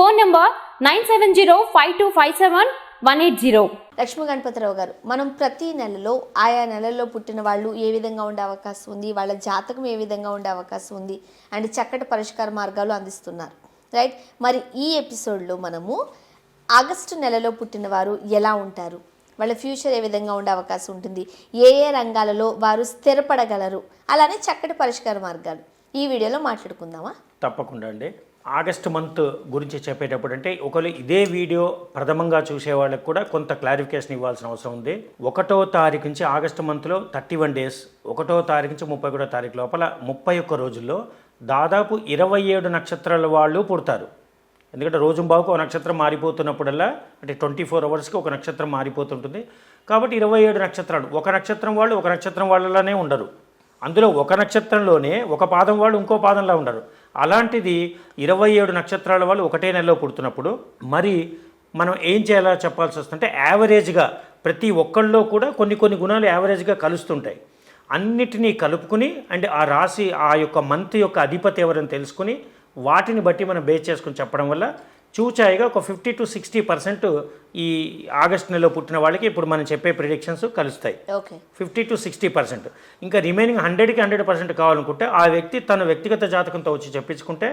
Phone number nine seven zero five two five seven one eight zero. Lakshmi Ganapathirao garu మనం ప్రతి నెలలో ఆయా నెలల్లో పుట్టిన వాళ్ళు ఏ విధంగా ఉండే అవకాశం ఉంది? వాళ్ళ జాతకం ఏ విధంగా ఉండే అవకాశం ఉంది? అండ్ చక్కటి పరిష్కార మార్గాలు అందిస్తున్నారు. రైట్? మరి ఈ ఎపిసోడ్లో మనము ఆగస్టు నెలలో పుట్టిన వారు ఎలా ఉంటారు? వాళ్ళ ఫ్యూచర్ ఏ విధంగా ఉండే అవకాశం ఉంటుంది? ఏ ఏ రంగాలలో వారు స్థిరపడగలరు? అలానే చక్కటి పరిష్కార మార్గాలు. ఈ వీడియోలో మాట్లాడుకుందామా? తప్పకుండా అండి. ఆగస్ట్ మంత్ గురించి చెప్పేటప్పుడు అంటే ఒకవేళ ఇదే వీడియో ప్రథమంగా చూసే వాళ్ళకి కూడా కొంత క్లారిఫికేషన్ ఇవ్వాల్సిన అవసరం ఉంది. ఒకటో తారీఖు నుంచి ఆగస్ట్ మంత్లో థర్టీ వన్ డేస్ ఒకటో తారీఖు నుంచి ముప్పై ఒకటో తారీఖు లోపల ముప్పై ఒక్క రోజుల్లో దాదాపు ఇరవై ఏడు నక్షత్రాల వాళ్ళు పుడతారు. ఎందుకంటే రోజు బావుకు ఒక నక్షత్రం మారిపోతున్నప్పుడల్లా అంటే ట్వంటీ ఫోర్ అవర్స్కి ఒక నక్షత్రం మారిపోతుంటుంది. కాబట్టి ఇరవై ఏడు నక్షత్రాలు ఒక నక్షత్రం వాళ్ళు ఒక నక్షత్రం వాళ్ళలానే ఉండరు. అందులో ఒక నక్షత్రంలోనే ఒక పాదం వాళ్ళు ఇంకో పాదంలో ఉండరు. అలాంటిది ఇరవై ఏడు నక్షత్రాల వాళ్ళు ఒకటే నెలలో పుడుతున్నప్పుడు మరి మనం ఏం చేయాలో చెప్పాల్సి వస్తుంటే యావరేజ్గా ప్రతి ఒక్కళ్ళలో కూడా కొన్ని కొన్ని గుణాలు యావరేజ్గా కలుస్తుంటాయి. అన్నిటినీ కలుపుకుని అండ్ ఆ రాశి ఆ యొక్క మంత్ యొక్క అధిపతి ఎవరని తెలుసుకుని వాటిని బట్టి మనం బేస్ చేసుకుని చెప్పడం వల్ల చూచాయిగా ఒక ఫిఫ్టీ టు సిక్స్టీ పర్సెంట్ ఈ ఆగస్ట్ నెలలో పుట్టిన వాళ్ళకి ఇప్పుడు మనం చెప్పే ప్రిడిక్షన్స్ కలుస్తాయి. Fifty to sixty percent. ఇంకా రిమైనింగ్ హండ్రెడ్కి హండ్రెడ్ పర్సెంట్ కావాలనుకుంటే ఆ వ్యక్తి తన వ్యక్తిగత జాతకంతో వచ్చి చెప్పించుకుంటే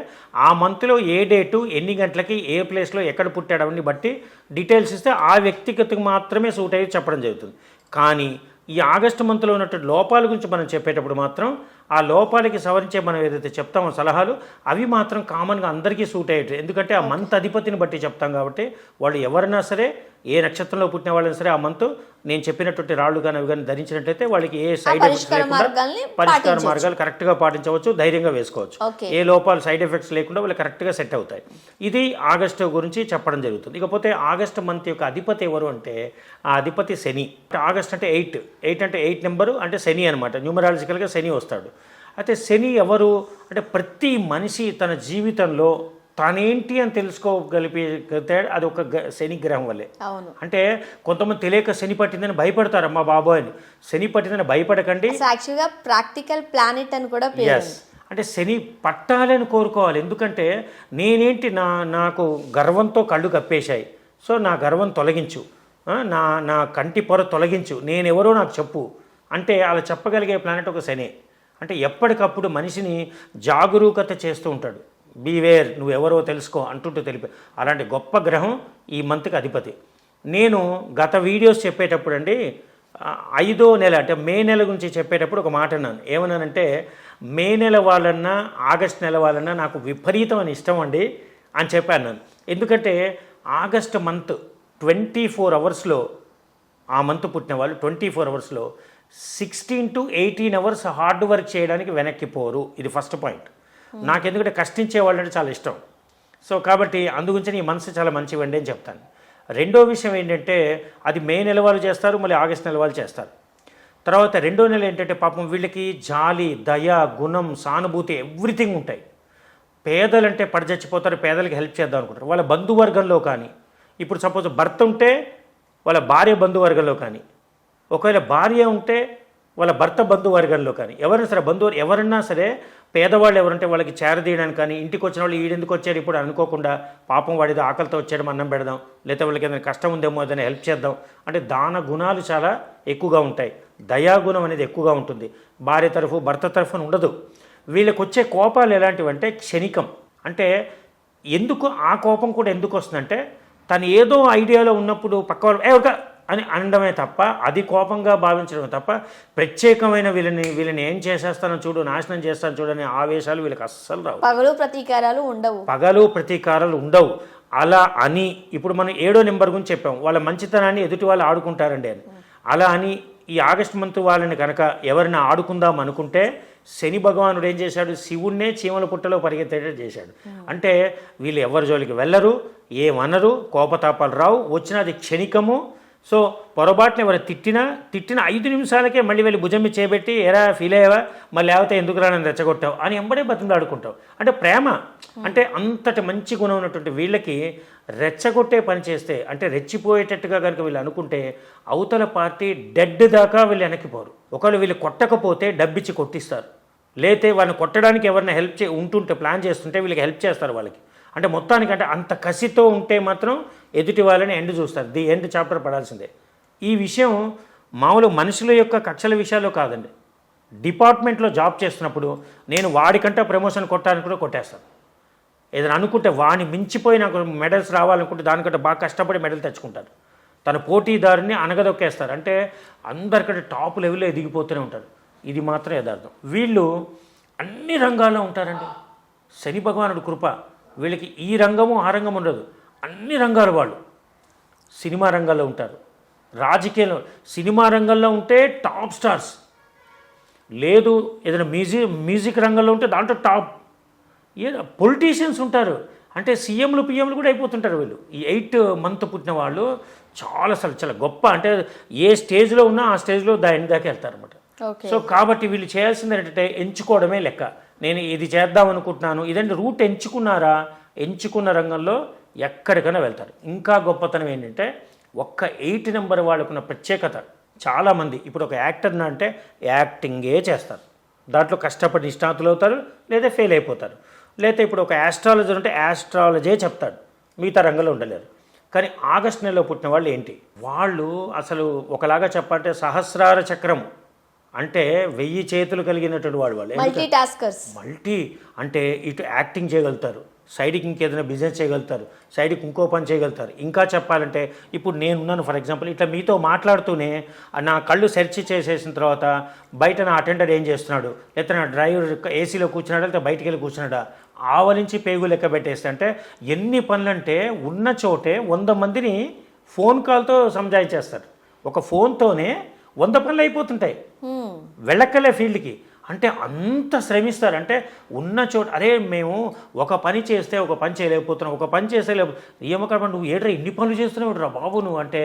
ఆ మంత్లో ఏ డేటు ఎన్ని గంటలకి ఏ ప్లేస్లో ఎక్కడ పుట్టాడు అవన్నీ బట్టి డీటెయిల్స్ ఇస్తే ఆ వ్యక్తిగతకు మాత్రమే సూట్ అయ్యి చెప్పడం జరుగుతుంది. కానీ ఈ ఆగస్టు మంత్లో ఉన్నటువంటి లోపాల గురించి మనం చెప్పేటప్పుడు మాత్రం ఆ లోపాలకి సవరించే మనం ఏదైతే చెప్తామో సలహాలు అవి మాత్రం కామన్గా అందరికీ సూట్ అయ్యేవి ఎందుకంటే ఆ మంత్ అధిపతిని బట్టి చెప్తాం కాబట్టి వాళ్ళు ఎవరైనా సరే ఏ నక్షత్రంలో పుట్టిన వాళ్ళైనా సరే ఆ మంత్ నేను చెప్పినటువంటి రాళ్ళు కానీ అవి కానీ ధరించినట్లయితే వాళ్ళకి ఏ సైడ్ ఎఫెక్ట్స్ లేకుండా పరిష్కార. మార్గాలు కరెక్ట్గా పాటించవచ్చు ధైర్యంగా వేసుకోవచ్చు. ఏ లోపాలు సైడ్ ఎఫెక్ట్స్ లేకుండా వాళ్ళు కరెక్ట్గా సెట్ అవుతాయి. ఇది ఆగస్టు గురించి చెప్పడం జరుగుతుంది. ఇకపోతే ఆగస్టు మంత్ యొక్క అధిపతి ఎవరు అంటే ఆ అధిపతి శని. ఆగస్ట్ అంటే ఎయిట్. ఎయిట్ అంటే ఎయిట్ నెంబరు అంటే శని అనమాట న్యూమరాలజికల్గా శని వస్తాడు. అయితే శని ఎవరు? అంటే ప్రతి మనిషి తన జీవితంలో తానేంటి అని తెలుసుకోగలిగితే అది ఒక శని గ్రహం వల్లే. అవును. అంటే కొంతమంది తెలియక శని పట్టిందని భయపడతారు. అమ్మా బాబోయ్ అని శని పట్టిందని భయపడకండి. యాక్చువల్గా ప్రాక్టికల్ ప్లానెట్ అని కూడా ఎస్ అంటే శని పట్టాలని కోరుకోవాలి. ఎందుకంటే నేనేంటి నా నాకు గర్వంతో కళ్ళు కప్పేశాయి. సో నా గర్వం తొలగించు. నా నా కంటి పొర తొలగించు. నేనెవరో నాకు చెప్పు. అంటే అలా చెప్పగలిగే ప్లానెట్ ఒక శని. అంటే ఎప్పటికప్పుడు మనిషిని జాగరూకత చేస్తూ ఉంటాడు. బీవేర్ నువ్వెవరో తెలుసుకో అంటుంటూ తెలిపే. అలాంటి గొప్ప గ్రహం ఈ మంత్కి అధిపతి. నేను గత వీడియోస్ చెప్పేటప్పుడు అండి ఐదో నెల అంటే మే నెల గురించి చెప్పేటప్పుడు ఒక మాట అన్నాను. ఏమన్నానంటే మే నెల వాళ్ళన్నా ఆగస్ట్ నెల వాళ్ళన్నా నాకు విపరీతమైన ఇష్టం అండి అని చెప్పాను నేను ఎందుకంటే ఆగస్ట్ మంత్ ట్వంటీ ఫోర్ అవర్స్లో ఆ మంత్ పుట్టిన వాళ్ళు ట్వంటీ ఫోర్ అవర్స్లో sixteen to eighteen hours hard work చేయడానికి వెనక్కి పోరు. ఇది ఫస్ట్ పాయింట్ నాకు ఎందుకంటే కష్టించే వాళ్ళంటే చాలా ఇష్టం. సో కాబట్టి అందుగురించి ఈ మనసు చాలా మంచివండి అని చెప్తాను. రెండో విషయం ఏంటంటే అది మే నెల వాళ్ళు చేస్తారు మళ్ళీ ఆగస్ట్ నెల వాళ్ళు చేస్తారు. తర్వాత రెండో నెల ఏంటంటే పాపం వీళ్ళకి జాలి దయ గుణం సానుభూతి ఎవ్రీథింగ్ ఉంటాయి. పేదలంటే పడజచ్చిపోతారు పేదలకి హెల్ప్ చేద్దాం అనుకుంటారు. వాళ్ళ బంధువర్గంలో కానీ ఇప్పుడు సపోజ్ భర్త ఉంటే వాళ్ళ భార్య బంధువర్గంలో కానీ ఒకవేళ భార్య ఉంటే వాళ్ళ భర్త బంధువర్గంలో కానీ ఎవరైనా సరే బంధువు ఎవరన్నా సరే పేదవాళ్ళు ఎవరంటే వాళ్ళకి చేరదీయడానికి కానీ ఇంటికి వచ్చిన వాళ్ళు ఈడెందుకు వచ్చాడు ఇప్పుడు అనుకోకుండా పాపం వాడిదో ఆకలితో వచ్చాడు అన్నం పెడదాం లేదా వాళ్ళకి ఏదైనా కష్టం ఉందేమో ఏదైనా హెల్ప్ చేద్దాం అంటే దాన గుణాలు చాలా ఎక్కువగా ఉంటాయి. దయాగుణం అనేది ఎక్కువగా ఉంటుంది. భార్య తరఫు భర్త తరఫున ఉండదు. వీళ్ళకి వచ్చే కోపాలు ఎలాంటివంటే క్షణికం. అంటే ఎందుకు ఆ కోపం కూడా ఎందుకు వస్తుందంటే తను ఏదో ఐడియాలో ఉన్నప్పుడు పక్క వాళ్ళు "ఏ, ఒక అని అనడమే తప్ప అది కోపంగా భావించడమే తప్ప ప్రత్యేకమైన వీళ్ళని వీళ్ళని ఏం చేసేస్తానో చూడు నాశనం చేస్తాను చూడని ఆవేశాలు వీళ్ళకి అస్సలు రావు. పగలు ప్రతీకారాలు ఉండవు. పగలు ప్రతీకారాలు ఉండవు. అలా అని ఇప్పుడు మనం ఏడో నెంబర్ గురించి చెప్పాం వాళ్ళ మంచితనాన్ని ఎదుటి వాళ్ళు ఆడుకుంటారండి అని. అలా అని ఈ ఆగస్ట్ మంత్ వాళ్ళని కనుక ఎవరిని ఆడుకుందాం అనుకుంటే శని భగవానుడు ఏం చేశాడు? శివుణ్ణే చీమల పుట్టలో పరిగెత్తేటట్టు చేశాడు. అంటే వీళ్ళు ఎవరి జోలికి వెళ్ళరు ఏమనరు కోపతాపాలు రావు వచ్చిన అది క్షణికము సో పొరపాటున ఎవరు తిట్టినా తిట్టిన ఐదు నిమిషాలకే మళ్ళీ వెళ్ళి భుజం మీద చేపెట్టి ఎరా ఫీల్ అయ్యావా? మళ్ళీ లేకపోతే ఎందుకు రా నన్ను రెచ్చగొట్టావు? అని ఎంబడే బతిమలాడుకుంటావు. అంటే ప్రేమ. అంటే అంతటి మంచి గుణం ఉన్నటువంటి వీళ్ళకి రెచ్చగొట్టే పని చేస్తే అంటే రెచ్చిపోయేటట్టుగా కనుక వీళ్ళు అనుకుంటే అవతల పార్టీ డెడ్ దాకా వీళ్ళు వెనక్కిపోరు ఒకవేళ వీళ్ళు కొట్టకపోతే డబ్బిచ్చి కొట్టిస్తారు. లేతే వాళ్ళని కొట్టడానికి ఎవరైనా హెల్ప్ చే ఉంటుంటే ప్లాన్ చేస్తుంటే వీళ్ళకి హెల్ప్ చేస్తారు వాళ్ళకి. అంటే మొత్తానికి అంటే అంత కసితో ఉంటే మాత్రం ఎదుటి వాళ్ళని ఎండ్ చూస్తారు. ది ఎండ్ చాప్టర్ పడాల్సిందే. ఈ విషయం మామూలు మనుషుల యొక్క కక్షల విషయాల్లో కాదండి. డిపార్ట్మెంట్లో జాబ్ చేస్తున్నప్పుడు నేను వాడికంటే ప్రమోషన్ కొట్టాలని కూడా కొట్టేస్తాను. ఏదైనా అనుకుంటే వాడిని మించిపోయి నాకు మెడల్స్ రావాలనుకుంటే దానికంటే బాగా కష్టపడి మెడల్ తెచ్చుకుంటారు. తన పోటీదారుని అనగదొక్కేస్తారు. అంటే అందరికంటే టాప్ లెవెల్లో ఎదిగిపోతూనే ఉంటారు. ఇది మాత్రం యథార్థం. వీళ్ళు అన్ని రంగాల్లో ఉంటారండి. శని భగవానుడు కృప. వీళ్ళకి ఈ రంగము ఆ రంగం ఉండదు. అన్ని రంగాల వాళ్ళు. సినిమా రంగాల్లో ఉంటారు. రాజకీయంలో సినిమా రంగంలో ఉంటే టాప్ స్టార్స్. లేదు ఏదైనా మ్యూజిక్ మ్యూజిక్ రంగంలో ఉంటే దాంట్లో టాప్. ఏ పొలిటీషియన్స్ ఉంటారు. అంటే సీఎంలు పిఎంలు కూడా అయిపోతుంటారు వీళ్ళు. ఈ ఎయిట్ మంత్ పుట్టిన వాళ్ళు చాలా అసలు చాలా గొప్ప. అంటే ఏ స్టేజ్లో ఉన్నా ఆ స్టేజ్లో దాని దాకా వెళ్తారన్నమాట. ఓకే. సో కాబట్టి వీళ్ళు చేయాల్సింది ఏంటంటే ఎంచుకోవడమే లెక్క. నేను ఇది చేద్దాం అనుకుంటున్నాను. ఇదంటే రూట్ ఎంచుకున్నారా? ఎంచుకున్న రంగంలో ఎక్కడికైనా వెళ్తారు. ఇంకా గొప్పతనం ఏంటంటే ఒక్క ఎయిట్ నెంబర్ వాళ్ళకున్న ప్రత్యేకత చాలామంది. ఇప్పుడు ఒక యాక్టర్ని అంటే యాక్టింగే చేస్తారు. దాంట్లో కష్టపడి నిష్ణాతులు అవుతారు లేదా ఫెయిల్ అయిపోతారు. లేదా ఇప్పుడు ఒక యాస్ట్రాలజర్ అంటే యాస్ట్రాలజే చెప్తాడు. మిగతా రంగంలో ఉండలేరు. కానీ ఆగస్ట్ నెలలో పుట్టిన వాళ్ళు ఏంటి? వాళ్ళు అసలు ఒకలాగా చెప్పాలంటే సహస్రార చక్రము. అంటే వెయ్యి చేతులు కలిగినటువంటి వాడు వాళ్ళు. మల్టీ టాస్కర్స్ మల్టీ అంటే ఇటు యాక్టింగ్ చేయగలుగుతారు. సైడ్కి ఇంకేదైనా బిజినెస్ చేయగలుగుతారు. సైడ్కి ఇంకో పని చేయగలుగుతారు. ఇంకా చెప్పాలంటే ఇప్పుడు నేనున్నాను ఫర్ ఎగ్జాంపుల్ ఇట్లా మీతో మాట్లాడుతూనే నా కళ్ళు సెర్చ్ చేసేసిన తర్వాత బయట నా అటెండర్ ఏం చేస్తున్నాడు? లేకపోతే నా డ్రైవర్ ఏసీలో కూర్చున్నాడా? లేకపోతే బయటికి వెళ్ళి కూర్చున్నాడా? ఆవలించి పేగు లెక్క పెట్టేస్తే అంటే ఎన్ని పనులంటే ఉన్న చోటే వంద మందిని ఫోన్ కాల్తో సంజాయించేస్తారు. ఒక ఫోన్తోనే వంద పనులు అయిపోతుంటాయి. వెళ్ళక్కలే ఫీల్డ్కి. అంటే అంత శ్రమిస్తారు అంటే ఉన్న చోట అరే మేము ఒక పని చేస్తే ఒక పని చేయలేకపోతున్నాం ఒక పని చేస్తే లేవు ఏమక్కడ నువ్వు ఏడ్రా ఇన్ని పనులు చేస్తున్నావు రా బాబు నువ్వు అంటే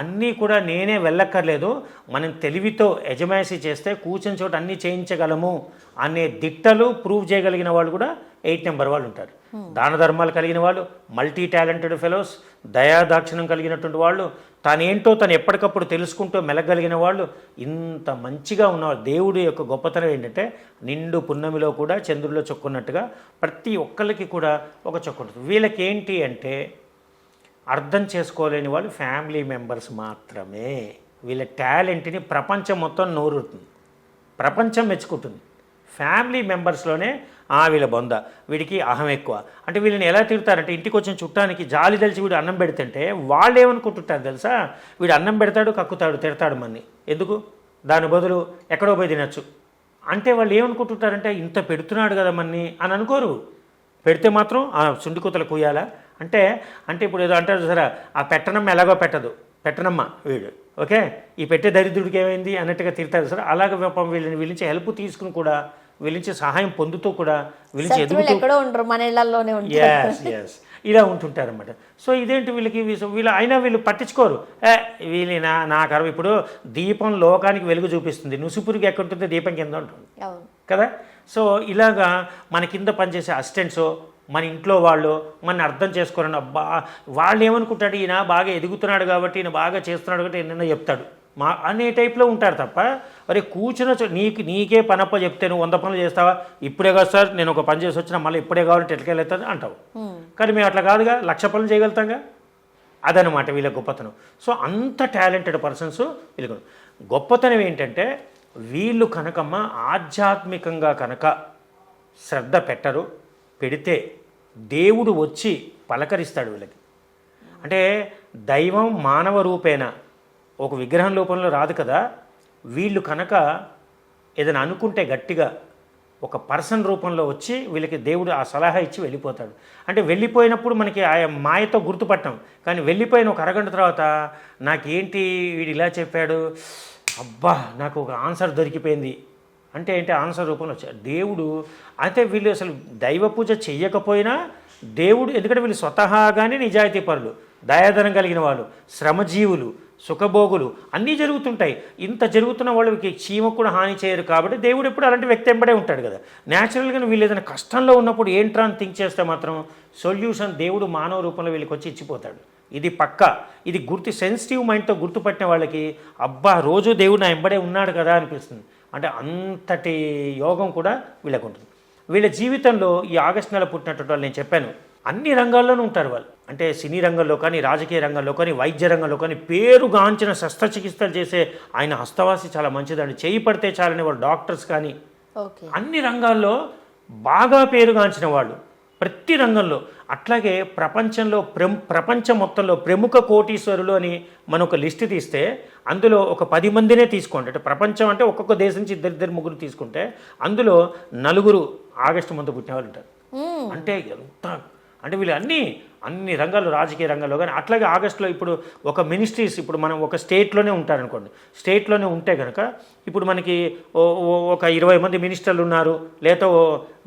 అన్నీ కూడా నేనే వెళ్ళక్కర్లేదు. మనం తెలివితో యజమాయిషీ చేస్తే కూర్చుని చోట అన్నీ చేయించగలము అనే దిట్టలు ప్రూవ్ చేయగలిగిన వాళ్ళు కూడా ఎయిట్ నెంబర్ వాళ్ళు ఉంటారు. దాన ధర్మాలు కలిగిన వాళ్ళు మల్టీ టాలెంటెడ్ ఫెలోస్ దయాదాక్షిణం కలిగినటువంటి వాళ్ళు తానేంటో తను ఎప్పటికప్పుడు తెలుసుకుంటూ మెలగలిగిన వాళ్ళు ఇంత మంచిగా ఉన్నవాళ్ళు. దేవుడి యొక్క గొప్పతనం ఏంటంటే నిండు పున్నమిలో కూడా చంద్రుల్లో చొక్కున్నట్టుగా ప్రతి ఒక్కరికి కూడా ఒక చొక్కుంటుంది వీళ్ళకేంటి వీళ్ళకి ఏంటి అంటే అర్థం చేసుకోలేని వాళ్ళు ఫ్యామిలీ మెంబర్స్ మాత్రమే. వీళ్ళ టాలెంట్ని ప్రపంచం మొత్తం నోరుతుంది ప్రపంచం మెచ్చుకుంటుంది. ఫ్యామిలీ మెంబర్స్లోనే ఆ వీళ్ళ బొంద. వీడికి అహం ఎక్కువ. అంటే వీళ్ళని ఎలా తిడతారంటే ఇంటికి వచ్చిన చుట్టానికి జాలి తెలిసి వీడు అన్నం పెడుతుంటే వాళ్ళు ఏమనుకుంటుంటారు తెలుసా? వీడు అన్నం పెడతాడు కక్కుతాడు తిడతాడు మన్ని. ఎందుకు? దాని బదులు ఎక్కడో పోయి తినచ్చు. అంటే వాళ్ళు ఏమనుకుంటుంటారంటే ఇంత పెడుతున్నాడు కదా మన్ని అని అనుకోరు. పెడితే మాత్రం ఆ సుండికూతలు కూయాలా? అంటే అంటే ఇప్పుడు ఏదో అంటారు సరే ఆ పెట్టనమ్మ ఎలాగో పెట్టదు. పెట్టనమ్మ వీడు. ఓకే? ఈ పెట్టే దరిద్రుడికి ఏమైంది? అన్నట్టుగా తిడతారు సార్ అలాగే వీళ్ళని వీళ్ళ నుంచి హెల్ప్ తీసుకుని కూడా వీళ్ళ నుంచి సహాయం పొందుతూ కూడా వీళ్ళ నుంచి ఎదుగుతూ ఉండరు మన ఇళ్ళలోనే ఉంటారు. ఎస్ ఎస్ ఇలా ఉంటుంటారన్నమాట. సో ఇదేంటి వీళ్ళకి? వీళ్ళు అయినా వీళ్ళు పట్టించుకోరు. ఏ వీళ్ళు నా నా కర్మ ఇప్పుడు దీపం లోకానికి వెలుగు చూపిస్తుంది. నుసుపురికి ఎక్కడుంటుంది దీపం కింద ఉంటుంది. కదా? సో ఇలాగా మన కింద పనిచేసే అసిస్టెంట్స్ మన ఇంట్లో వాళ్ళు మన అర్థం చేసుకోరని అబ్బా వాళ్ళు ఏమనుకుంటాడు ఈయన బాగా ఎదుగుతున్నాడు కాబట్టి ఈయన బాగా చేస్తున్నాడు కాబట్టి నిన్న చెప్తాడు. మా అనే టైప్లో ఉంటారు తప్ప మరి కూర్చున్న నీకు నీకే పనప్ప చెప్తే నువ్వు వంద పనులు చేస్తావా? ఇప్పుడే కాదు సార్ నేను ఒక పని చేసి వచ్చినా మళ్ళీ ఇప్పుడే కావాలంటే ఎట్లకెళ్ళేస్తుంది అంటావు. కానీ మేము అట్లా కాదుగా లక్ష పనులు చేయగలుగుతాంగా? అదనమాట వీళ్ళ గొప్పతనం. సో అంత టాలెంటెడ్ పర్సన్స్ వీళ్ళకు గొప్పతనం ఏంటంటే వీళ్ళు కనుకమ్మ ఆధ్యాత్మికంగా కనుక శ్రద్ధ పెట్టరు పెడితే దేవుడు వచ్చి పలకరిస్తాడు వీళ్ళకి. అంటే దైవం మానవ రూపేణ ఒక విగ్రహం లోపంలో రాదు కదా. వీళ్ళు కనుక ఏదైనా అనుకుంటే గట్టిగా ఒక పర్సన్ రూపంలో వచ్చి వీళ్ళకి దేవుడు ఆ సలహా ఇచ్చి వెళ్ళిపోతాడు. అంటే వెళ్ళిపోయినప్పుడు మనకి ఆ మాయతో గుర్తుపట్టాం. కానీ వెళ్ళిపోయిన ఒక అరగంట తర్వాత నాకేంటి వీడు ఇలా చెప్పాడు? అబ్బా నాకు ఒక ఆన్సర్ దొరికిపోయింది. అంటే ఏంటి? ఆన్సర్ రూపంలో వచ్చాడు దేవుడు అయితే వీళ్ళు అసలు దైవ పూజ చెయ్యకపోయినా దేవుడు ఎందుకంటే వీళ్ళు స్వతహాగానే నిజాయితీ పరులు దయాధనం కలిగిన వాళ్ళు శ్రమజీవులు. సుఖభోగులు. అన్నీ జరుగుతుంటాయి. ఇంత జరుగుతున్న వాళ్ళకి చీమకు కూడా హాని చేయరు కాబట్టి దేవుడు ఎప్పుడు అలాంటి వ్యక్తి ఎంబడే ఉంటాడు కదా. న్యాచురల్గా వీళ్ళు ఏదైనా కష్టంలో ఉన్నప్పుడు ఏంట్రా అని థింక్ చేస్తే మాత్రం సొల్యూషన్ దేవుడు మానవ రూపంలో వీళ్ళకి వచ్చి ఇచ్చిపోతాడు. ఇది పక్క. ఇది గుర్తు సెన్సిటివ్ మైండ్తో గుర్తుపట్టిన వాళ్ళకి అబ్బా రోజు దేవుడు నా ఎంబడే ఉన్నాడు కదా అనిపిస్తుంది. అంటే అంతటి యోగం కూడా వీళ్ళకు ఉంటుంది. వీళ్ళ జీవితంలో ఈ ఆగస్ట్ నెల పుట్టినటువంటి వాళ్ళు నేను చెప్పాను. అన్ని రంగాల్లోనూ ఉంటారు వాళ్ళు. అంటే సినీ రంగంలో కానీ రాజకీయ రంగంలో కానీ వైద్య రంగంలో కానీ పేరుగాంచిన శస్త్రచికిత్సలు చేసే ఆయన హస్తవాసి చాలా మంచిదండి. చేయి పడితే చాలని వాళ్ళు డాక్టర్స్ కానీ అన్ని రంగాల్లో బాగా పేరుగాంచిన వాళ్ళు ప్రతి రంగంలో. అట్లాగే ప్రపంచంలో ప్రెం ప్రపంచం మొత్తంలో ప్రముఖ కోటీశ్వరులు అని మనం ఒక లిస్ట్ తీస్తే అందులో ఒక పది మందినే తీసుకోండి. అంటే ప్రపంచం అంటే ఒక్కొక్క దేశం నుంచి ఇద్దరు ఇద్దరు ముగ్గురు తీసుకుంటే అందులో నలుగురు ఆగస్టు మంత్ పుట్టిన వాళ్ళు ఉంటారు. అంటే ఎంత అంటే వీళ్ళు అన్ని అన్ని రంగాలు రాజకీయ రంగంలో కానీ అట్లాగే ఆగస్టులో ఇప్పుడు ఒక మినిస్ట్రీస్ ఇప్పుడు మనం ఒక స్టేట్లోనే ఉంటారనుకోండి. స్టేట్లోనే ఉంటే కనుక ఇప్పుడు మనకి ఒక ఇరవై మంది మినిస్టర్లు ఉన్నారు లేదా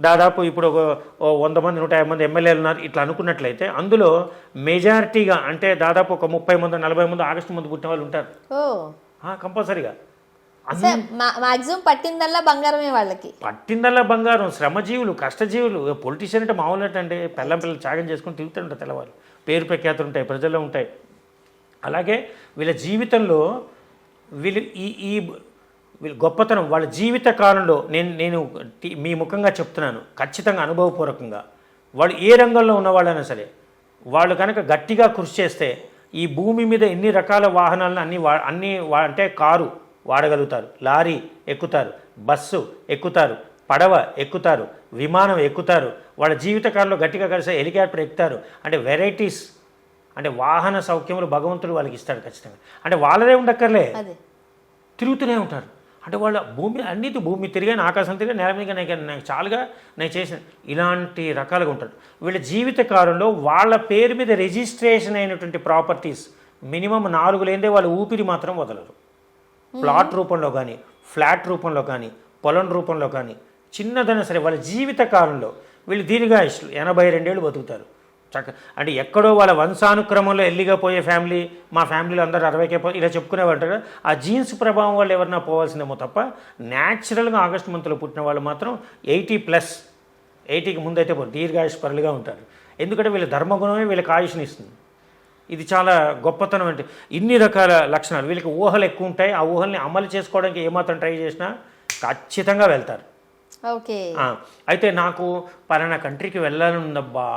దాదాపు ఇప్పుడు ఒక వంద మంది నూట యాభై మంది ఎమ్మెల్యేలు ఉన్నారు ఇట్లా అనుకున్నట్లయితే అందులో మెజారిటీగా అంటే దాదాపు ఒక ముప్పై మంది నలభై మంది ఆగస్టు మంది పుట్టిన వాళ్ళు ఉంటారు. కంపల్సరీగా. సార్ మాక్సిమం పట్టిందల్లా బంగారమే వాళ్ళకి. పట్టిందల్లా బంగారం శ్రమజీవులు కష్టజీవులు పొలిటీషియన్ అంటే మామూలు అంటే పెళ్ళం పిల్లలు త్యాగం చేసుకుని తిరుగుతుంటారు తెల్లవారు. పేరు ప్రఖ్యాతులు ఉంటాయి ప్రజల్లో ఉంటాయి. అలాగే వీళ్ళ జీవితంలో వీళ్ళు ఈ ఈ వీళ్ళ గొప్పతనం వాళ్ళ జీవిత కాలంలో నేను నేను మీ ముఖంగా చెప్తున్నాను ఖచ్చితంగా అనుభవపూర్వకంగా. వాళ్ళు ఏ రంగంలో ఉన్న వాళ్ళైనా సరే వాళ్ళు కనుక గట్టిగా కృషి చేస్తే ఈ భూమి మీద ఎన్ని రకాల వాహనాలను అన్ని వా అన్ని అంటే కారు వాడగలుగుతారు. లారీ ఎక్కుతారు బస్సు ఎక్కుతారు పడవ ఎక్కుతారు విమానం ఎక్కుతారు వాళ్ళ జీవితకాలంలో గట్టిగా కలిసి హెలికాప్టర్ ఎక్కుతారు. అంటే వెరైటీస్ అంటే వాహన సౌఖ్యములు భగవంతుడు వాళ్ళకి ఇస్తాడు ఖచ్చితంగా. అంటే వాళ్ళదే ఉండక్కర్లే. తిరుగుతూనే ఉంటారు. అంటే వాళ్ళ భూమి అన్నిటి భూమి తిరిగాను ఆకాశం తిరిగా నేల మీద నాకు నాకు చాలుగా నేను చేసిన ఇలాంటి రకాలుగా ఉంటాడు వీళ్ళ జీవిత కాలంలో వాళ్ళ పేరు మీద రిజిస్ట్రేషన్ అయినటువంటి ప్రాపర్టీస్ మినిమం నాలుగు లేదే వాళ్ళ ఊపిరి మాత్రం వదలరు. ప్లాట్ రూపంలో కానీ ఫ్లాట్ రూపంలో కానీ పొలం రూపంలో కానీ చిన్నదైనా సరే వాళ్ళ జీవిత కాలంలో వీళ్ళు దీర్ఘాయుష్లు ఎనభై రెండేళ్ళు బతుకుతారు. చక్క అంటే ఎక్కడో వాళ్ళ వంశానుక్రమంలో ఎల్లిగా పోయే ఫ్యామిలీ మా ఫ్యామిలీలో అందరూ అరవైకే పో ఇలా చెప్పుకునేవాళ్ళు ఆ జీన్స్ ప్రభావం వాళ్ళు ఎవరన్నా పోవాల్సిందేమో తప్ప న్యాచురల్గా ఆగస్టు మంత్లో పుట్టిన వాళ్ళు మాత్రం ఎయిటీ ప్లస్ ఎయిటీకి ముందైతే దీర్ఘాయుష్ దీర్ఘాయుష్పరులుగా ఉంటారు. ఎందుకంటే వీళ్ళ ధర్మగుణమే వీళ్ళకి ఆయుష్ని ఇస్తుంది. ఇది చాలా గొప్పతనం అంటే ఇన్ని రకాల లక్షణాలు. వీళ్ళకి ఊహలు ఎక్కువ ఉంటాయి. ఆ ఊహల్ని అమలు చేసుకోవడానికి ఏమాత్రం ట్రై చేసినా ఖచ్చితంగా వెళ్తారు. ఓకే. అయితే నాకు పలానా కంట్రీకి వెళ్ళాలని ఉందబ్బా